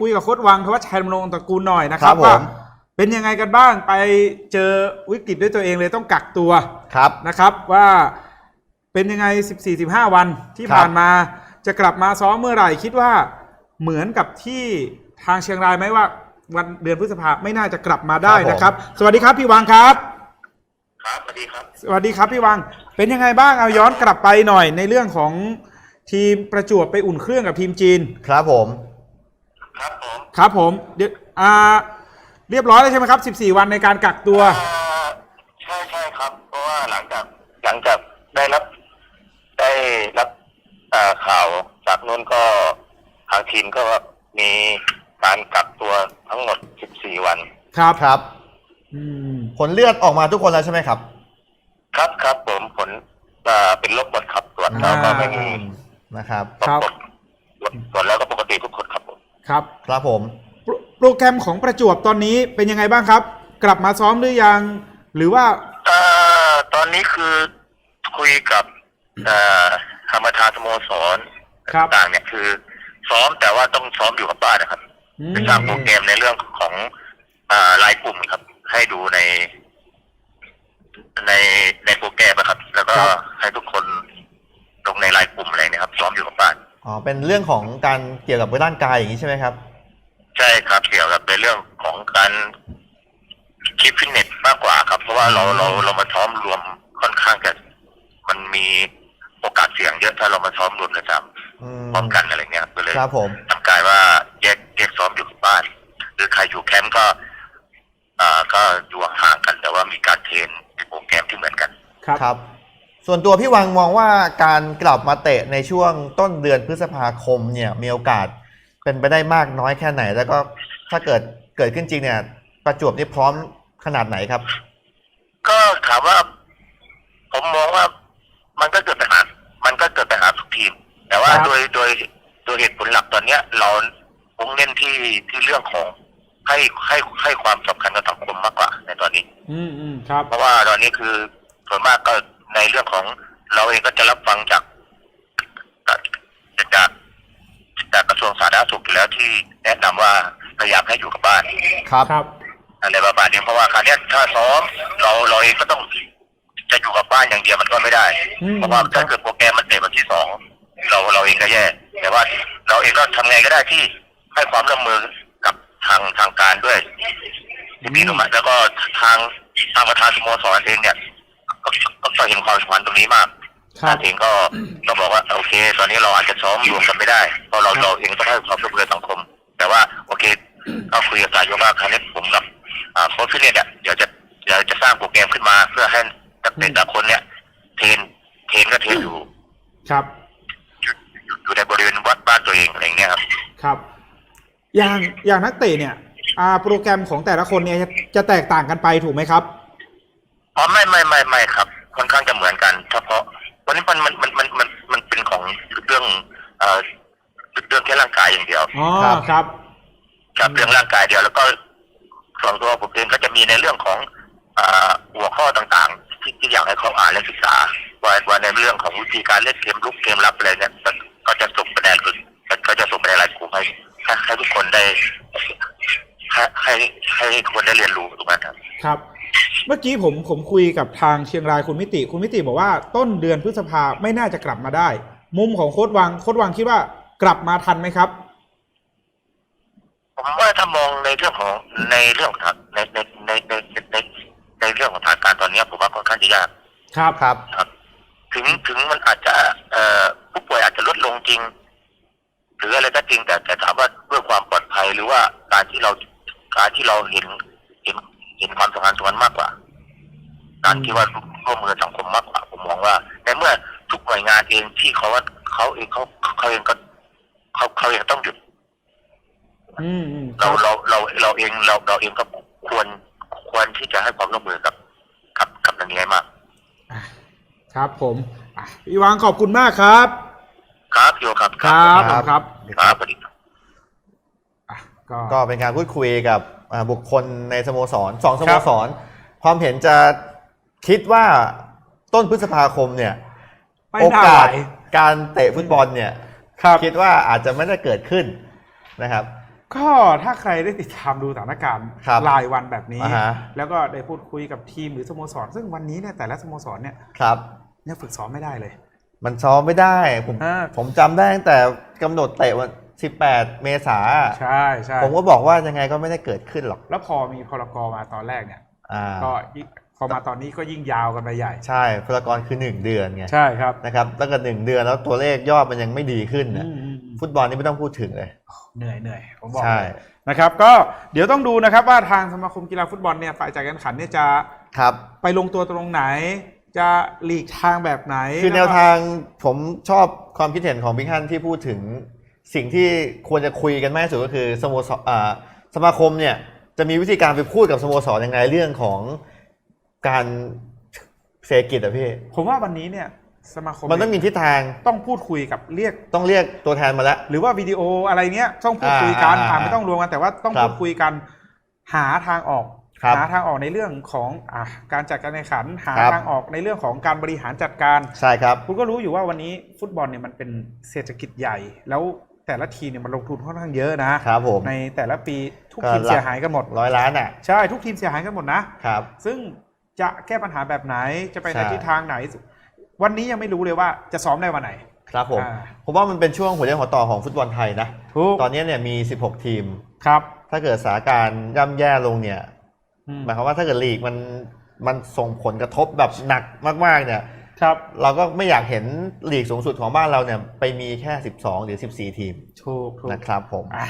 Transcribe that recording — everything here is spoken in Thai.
คุยกับโค้ชวังทวัชชัยมรงตระกูลหน่อยนะครัครับบผม ว่าเป็นยังไงกันบ้างไปเจอวิกฤตด้วยตัวเองเลยต้องกักตัวครับ นะครับว่าเป็นยังไง 14-15 วันที่ครับผ่านมาจะกลับมาซ้อมเมื่อไหร่คิดว่าเหมือนกับที่ทางเชียงรายไหมว่าวันเดือนพฤษภาไม่น่าจะกลับมาได้นะครับ สวัสดีครับพี่วังครับ ครับสวัสดีครับ สวัสดีครับพี่วัง เป็นยังไงบ้างเอาย้อนกลับไปหน่อยในเรื่องของทีมประจวบไปอุ่นเครื่องกับทีมจีน ครับผม ครับผมครับผมเดี๋ยวอ่าเรียบร้อยแล้วใช่ไหมครับ 14 วันในการกักตัว เอ่อใช่ใช่ครับ เพราะว่าหลังจากหลังจากได้รับ ได้รับเอ่อข่าวจากนู้นก็ทางทีมก็มีการกักตัวทั้งหมด 14 วัน ครับครับ อืมผลเลือดออกมาทุกคนแล้วใช่ไหมครับ ครับครับผมผลเอ่อเป็นลบหมดครับตรวจแล้วก็ไม่มีนะครับ ปรากฏตรวจแล้วก็ปกติทุกคนครับผม ครับ ครับผม โปรโปรแกรมของประจวบตอนนี้เป็นยังไงบ้างครับ กลับมาซ้อมหรือยัง หรือว่าเอ่อตอนนี้คือคุยกับเอ่อธรรมทานสโมสรครับต่างๆเนี่ยคือ ซ้อมแต่ว่าต้องซ้อมอยู่กับบ้านนะครับอืม ไปสร้างโปรแกรมในเรื่องของอ่ารายกลุ่มครับ ให้ดูใน ในในโปรแกรมนะครับ แล้วก็ให้ทุกคนลงในรายกลุ่มอะไรเนี่ยครับ ซ้อมอยู่กับบ้าน อ๋อเป็นเรื่องของการเกี่ยวกับร่างกายอย่างนี้ใช่ไหมครับ ใช่ครับเกี่ยวกับในเรื่องของการคิดฟิตเนสมากกว่าครับ เพราะว่าเราเราเรามาซ้อมรวมค่อนข้างจะมันมีโอกาสเสี่ยงเยอะถ้าเรามาซ้อมรวมประจอืมำพร้อมกันอะไรเงี้ยครับก็เลยครับผมทำกายว่าแยกแยกซ้อมอยู่กับบ้าน หรือใครอยู่แคมป์ก็ อ่าก็อยู่ห่างๆกันแต่ว่ามีการเทรนในโปรแกรมที่เหมือนกันครับครับ ส่วนตัวพี่วังมองว่าการกลับมาเตะในช่วงต้นเดือนพฤษภาคมเนี่ยมีโอกาสเป็นไปได้มากน้อยแค่ไหน แล้วก็ถ้าเกิดเกิดขึ้นจริงเนี่ย ประจวบนี่พร้อมขนาดไหนครับ ก็ถามว่า ผมมองว่ามันก็เกิดปัญหา มันก็เกิดปัญหาทุกทีม แต่ว่าครับ โดยโดยโดยเหตุผลหลักตอนเนี้ย เราพุ่งเน้นที่ที่เรื่องของให้ให้ให้ความสำคัญกับสังคมมากกว่าในตอนนี้ อืมอืมครับ เพราะว่าตอนนี้คือส่วนมากก็ ในเรื่องของเราเองก็จะรับฟังจากจากจากจากกระทรวงสาธารณสุขอยู่แล้วที่แนะนำว่าพยายามให้อยู่กับบ้านครับครับอะไรประมาณนี้เพราะว่าคราวเนี้ยถ้าซ้อมเราเราเองก็ต้องจะอยู่กับบ้านอย่างเดียวมันก็ไม่ได้อืมเพราะว่าถ้าเกิดโปรแกรมมันเตะวันที่สองเราเราเองก็แย่ แต่ว่าเราเองก็ทำไงก็ได้ที่ให้ความร่วมมือกับทางทางการด้วยพี่หนุ่มแล้วก็ทางทางประธานสโมสรเองเนี่ย ก็ก็ก็เห็นความสำคัญตรงนี้มากครับทางเองก็ก็บอกว่าโอเค ตอนนี้เราอาจจะซ้อมรวมกันไม่ได้เพราะเราเราเองต้องให้ความร่วมมือสังคม แต่ว่าโอเคก็คุยกับสายโยว่าครั้งนี้ผมกับอ่าโค้ชฟิตเนสเนี่ยเดี๋ยวจะเดี๋ยวจะสร้างโปรแกรมขึ้นมาเพื่อให้นักเตะแต่ละคนเนี่ย เทรนเทรนก็เทรนอยู่ครับ อยู่อยู่อยู่ในบริเวณวัดบ้านตัวเองอะไรอย่างเงี้ยครับ ครับ อย่างอย่างนักเตะเนี่ย อ่า โปรแกรมของแต่ละคนเนี่ยจะจะแตกต่างกันไปถูกไหมครับ อ๋อไม่ไม่ไม่ไม่ครับค่อนข้างจะเหมือนกัน เฉพาะวันนี้มันมันมันมันมันมันเป็นของเรื่องเอ่อเรื่องแค่ร่างกายอย่างเดียวอ๋อครับ ครับ ครับเรื่องร่างกายเดียว แล้วก็ส่วนตัวผมเองก็จะมีในเรื่องของอ่าหัวข้อต่างๆ ที่ที่อยากให้เขาอ่านและศึกษาว่าว่าในเรื่องของวิธีการเล่นเกมลุกเกมรับอะไรเนี่ยมันก็จะส่งไปในก็จะส่งไปในรายกลุ่มให้ให้ให้ทุกคนได้ให้ให้ให้คนได้เรียนรู้ถูกไหมครับ ครับ เมื่อกี้ผมผมคุยกับทางเชียงรายคุณมิติ คุณมิติบอกว่าต้นเดือนพฤษภาไม่น่าจะกลับมาได้ มุมของโค้ดวังโค้ดวังคิดว่ากลับมาทันไหมครับผมว่าถ้ามองในเรื่องของในเรื่องของทางในในในในในในในเรื่องของสถานการณ์ตอนนี้ผมว่าค่อนข้างจะยากครับครับครับ ถึงถึงมันอาจจะเอ่อผู้ป่วยอาจจะลดลงจริง หรืออะไรก็จริงแต่แต่ถามว่าเพื่อความปลอดภัยหรือว่าการที่เราการที่เราเห็น เห็นเห็นความสำคัญตรงนั้นมากกว่า การที่ว่าร่วมมือสังคมมากกว่าผมมองว่าในเมื่อทุกหน่วยงานเองที่เขาว่าเขาเองเขาเขาเองก็เขาเขาเองต้องหยุดอืมอืมคเรารับเราเราเราเองเราเราเองก็ควรควรที่จะให้ความร่วมมือกับกับกับตรงนี้ให้มากครับผมอะพี่วังขอบคุณมากครับ ครับโยครับครับคผรัมบครับ ครับสวัสดีครับ อะ ก็ก็เป็นการพูดคุยกับอ่าบุคคลในสโมสรสองสโมสร ความเห็นจะคิดว่าต้นพฤษภาคมเนี่ยไม่โอน่ากาไหวสการเตะฟุตบอลเนี่ยครับคิดว่าอาจจะไม่ได้เกิดขึ้นนะครับ ก็ถ้าใครได้ติดตามดูสถานการณ์ครับรายวันแบบนี้อ่าฮะแล้วก็ได้พูดคุยกับทีมหรือสโมสร ซึ่งวันนี้เนี่ยแต่ละสโมสรเนี่ยครับยังฝึกซ้อมไม่ได้เลย มันซ้อมไม่ได้ ผมอ่าผมจำได้ตั้งแต่กำหนดเตะวัน 18 เมษาใช่ใช่ผมก็บอกว่ายังไงก็ไม่ได้เกิดขึ้นหรอก แล้วพอมีพรกมาตอนแรกเนี่ยอ่าก็ยิ่งพอมาตอนนี้ก็ยิ่งยาวกันไปใหญ่ ใช่พลากรคือ 1 เดือนไงใช่ครับนะครับแล้วก็หนึ่งเดือนแล้วตัวเลขยอดมันยังไม่ดีขึ้นนะอืมอืมอืมฟุตบอลนี่ไม่ต้องพูดถึงเลย เหนื่อยเหนื่อยผมบอกใช่เลยนะครับ ก็เดี๋ยวต้องดูนะครับว่าทางสมาคมกีฬาฟุตบอลเนี่ยฝ่ายจัดการแข่งขันเนี่ยจะครับไปลงตัวตรงไหน จะหลีกทางแบบไหน คือแนวล้ก็ทางผมชอบความคิดเห็นของบิ๊กฮันที่พูดถึง สิ่งที่ควรจะคุยกันมากที่สุดก็คือสโมสรอ่าสมาคมเนี่ยจะมีวิธีการไปพูดกับสโมสรยังไงเรื่องของการเศรษฐกิจอะพี่ ผมว่าวันนี้เนี่ยสมาคมมันต้องมีทิศทางต้องพูดคุยกับเรียกต้องเรียกตัวแทนมาแล้วหรือว่าวิดีโออะไรเนี้ยต้องพูดคุยกันอ่าอ่าไม่ต้องรวมกันแต่ว่าต้องครับพูดคุยกันหาทางออก ครับหาทางออกในเรื่องของอะการจัดการแข่งขันหาครับ ทางออกในเรื่องของการบริหารจัดการ ใช่ครับ คุณก็รู้อยู่ว่าวันนี้ฟุตบอลเนี่ยมันเป็นเศรษฐกิจใหญ่ แล้ว แต่ละทีมเนี่ยมันลงทุนค่อนข้างเยอะนะครับผมในแต่ละปีทุกก็ทีมหลักเสียหายกันหมดร้อยล้านอะใช่ทุกทีมเสียหายกันหมดนะครับ ซึ่งจะแก้ปัญหาแบบไหนจะไปในใช่ทิศทางไหน วันนี้ยังไม่รู้เลยว่าจะซ้อมได้วันไหนครับผมอ่าผมว่ามันเป็นช่วงหัวเรี่ยวหัวต่อของฟุตบอลไทยนะทุกตอนนี้เนี่ยมี 16 ทีมครับ ถ้าเกิดสถานการณ์ย่ำแย่ลงเนี่ยอืมหมายความว่าถ้าเกิดลีกมันมันส่งผลกระทบแบบหนักมากๆเนี่ย ครับเราก็ไม่อยากเห็นลีกสูงสุดของบ้านเราเนี่ยไปมีแค่ 12 หรือ 14 ทีมถูกถูกนะครับผมอะ